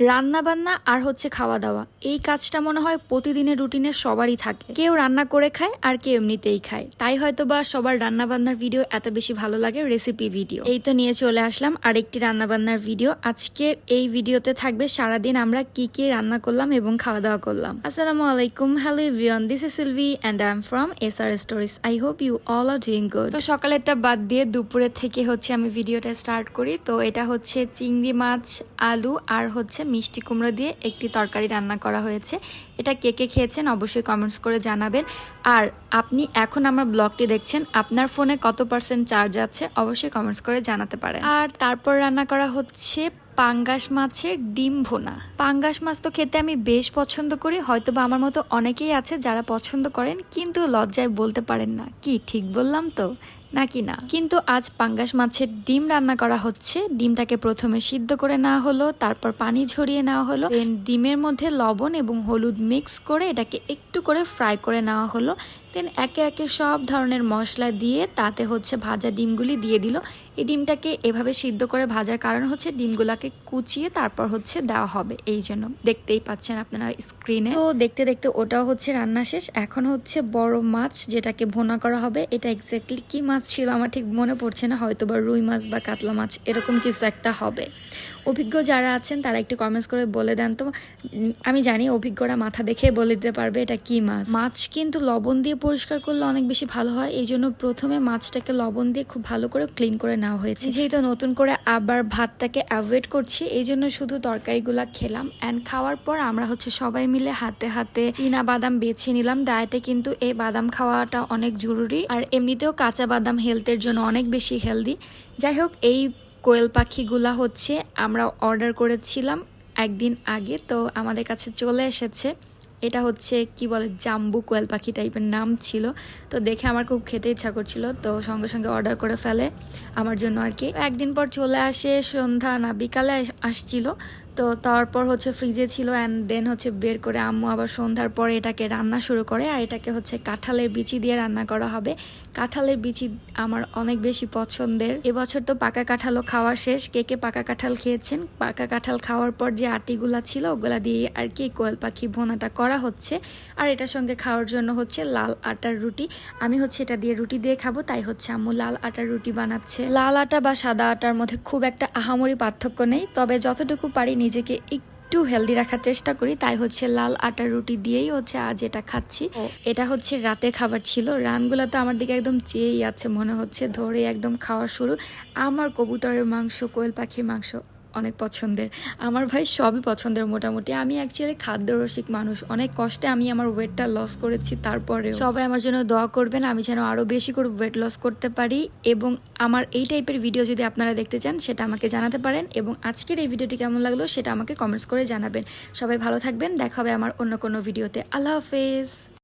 রান্না বান্না আর হচ্ছে খাওয়া দাওয়া এই কাজটা মনে হয় প্রতিদিনের রুটিনে সবারই থাকে। কেউ রান্না করে খায় আর কেউ এমনিতেই খায়। তাই হয়তো বা সবার রান্না বান্নার ভিডিও এত বেশি ভালো লাগে রেসিপি ভিডিও। এই তো নিয়ে চলে আসলাম আরেকটি রান্না বান্নার ভিডিও। আজকের এই ভিডিওতে থাকবে সারাদিন আমরা কি কি রান্না করলাম এবং খাওয়া দাওয়া করলাম। আসসালামু আলাইকুম। Hello everyone this is Sylvie and I am from S R stories I hope you all are doing good তো সকালেরটা বাদ দিয়ে দুপুরের থেকে হচ্ছে আমি ভিডিওটা স্টার্ট করি। তো এটা হচ্ছে চিংড়ি মাছ, আলু আর হচ্ছে মিষ্টি কুমড়ো দিয়ে একটি তরকারি রান্না করা হয়েছে। এটা কে কে খেয়েছেন অবশ্যই কমেন্টস করে জানাবেন। আর আপনি এখন আমার ব্লগটি দেখছেন, আপনার ফোনে কত পার্সেন্ট চার্জ আছে অবশ্যই কমেন্টস করে জানাতে পারেন। আর তারপর রান্না করা হচ্ছে পাঙ্গাস মাছের ডিম ভোনা। পাঙ্গাস মাছ তো খেতে আমি বেশ পছন্দ করি হয়তো বা আমার মতো অনেকেই আছে যারা পছন্দ করেন, কিন্তু লজ্জায় বলতে পারেন না। কি, ঠিক বললাম তো? নাকি না? কিন্তু আজ পাঙ্গাস মাছের ডিম রান্না করা হচ্ছে। ডিমটাকে প্রথমে সিদ্ধ করে নেওয়া হলো, তারপর পানি ঝরিয়ে নেওয়া হলো। ডিমের মধ্যে লবণ এবং হলুদ মিক্স করে এটাকে একটু করে ফ্রাই করে নেওয়া হলো। দেন একে একে সব ধরনের মশলা দিয়ে তাতে হচ্ছে ভাজা ডিমগুলি দিয়ে দিল। এই ডিমটাকে এভাবে সিদ্ধ করে ভাজার কারণ হচ্ছে ডিমগুলাকে কুচিয়ে তারপর হচ্ছে দেওয়া হবে। এই জন্য দেখতেই পাচ্ছেন আপনারা স্ক্রিনে। তো দেখতে দেখতে ওটাও হচ্ছে রান্না শেষ। এখন হচ্ছে বড় মাছ যেটাকে ভোনা করা হবে। এটা এক্স্যাক্টলি কি মাছ ছিল আমার ঠিক মনে পড়ছে না। হয়তো বা রুই মাছ বা কাতলা মাছ, এরকম কিছু একটা হবে। অভিজ্ঞ যারা আছেন, তারা একটু কমেন্টস করে বলে দেন তো। আমি জানি অভিজ্ঞরা মাথা দেখে বলে দিতে পারবে এটা কি মাছ। মাছ কিন্তু লবণ দিয়ে পরিষ্কার করলে অনেক বেশি ভালো হয়। এই জন্য প্রথমে মাছটাকে লবণ দিয়ে খুব ভালো করে ক্লিন করে নেওয়া হয়েছে। যেহেতু নতুন করে আবার ভাতটাকে অ্যাভয়েড করছি, এই জন্য শুধু তরকারিগুলা খেলাম। অ্যান্ড খাওয়ার পর আমরা হচ্ছে সবাই মিলে হাতে হাতে চীনা বাদাম বেছে নিলাম। ডায়েটে কিন্তু এই বাদাম খাওয়াটা অনেক জরুরি। আর এমনিতেও কাঁচা বাদাম হেলথের জন্য অনেক বেশি হেলদি যাই হোক, এই কোয়েল পাখিগুলা হচ্ছে আমরা অর্ডার করেছিলাম একদিন আগে, তো আমাদের কাছে চলে এসেছে। এটা হচ্ছে, কি বলে, জাম্বু কোয়েল পাখি টাইপের নাম ছিল। তো দেখে আমার খুব খেতে ইচ্ছা করছিল, তো সঙ্গে সঙ্গে অর্ডার করে ফেলে আমার জন্য আর কি। একদিন পর চলে আসে সন্ধ্যা না, বিকালে আস- আসছিল। তো তারপর হচ্ছে ফ্রিজে ছিল অ্যান্ড দেন হচ্ছে বের করে আম্মু আবার সন্ধ্যার পরে এটাকে রান্না শুরু করে আর এটাকে হচ্ছে কাঁঠালের বিচি দিয়ে রান্না করা হবে। কাঁঠালের বিচি আমার অনেক বেশি পছন্দের। এবছর তো পাকা কাঁঠালও খাওয়া শেষ। কে কে পাকা কাঁঠাল খেয়েছেন? পাকা কাঁঠাল খাওয়ার পর যে আটিগুলা ছিল, ওগুলা দিয়ে আর কি কোয়েল পাখি ভোনাটা করা হচ্ছে। আর এটার সঙ্গে খাওয়ার জন্য হচ্ছে লাল আটার রুটি। আমি হচ্ছে এটা দিয়ে রুটি দিয়ে খাব, তাই হচ্ছে আম্মু লাল আটার রুটি বানাচ্ছে। লাল আটা বা সাদা আটার মধ্যে খুব একটা আহামরি পার্থক্য নেই, তবে যতটুকু পারি নিজেকে একটু হেলদি রাখার চেষ্টা করি তাই হচ্ছে লাল আটার রুটি দিয়েই হচ্ছে আজ এটা খাচ্ছি। এটা হচ্ছে রাতের খাবার ছিল রানগুলো তো আমার দিকে একদম চেয়েই আছে মনে হচ্ছে ধরে একদম খাওয়া শুরু। আমার কবুতরের মাংস কোয়েল পাখির মাংস অনেক পছন্দের। আমার ভাই সবই পছন্দের মোটামুটি। আমি অ্যাকচুয়ালি খাদ্যরসিক মানুষ। অনেক কষ্টে আমি আমার ওয়েটটা লস করেছি তারপরে সবাই আমার জন্য দোয়া করবেন, আমি যেন আরও বেশি করে ওয়েট লস করতে পারি এবং আমার এই টাইপের ভিডিও যদি আপনারা দেখতে চান, সেটা আমাকে জানাতে পারেন এবং আজকের এই ভিডিওটি কেমন লাগল, সেটা আমাকে কমেন্টস করে জানাবেন। সবাই ভালো থাকবেন, দেখা হবে আমার অন্য কোনো ভিডিওতে আল্লাহ হাফেজ!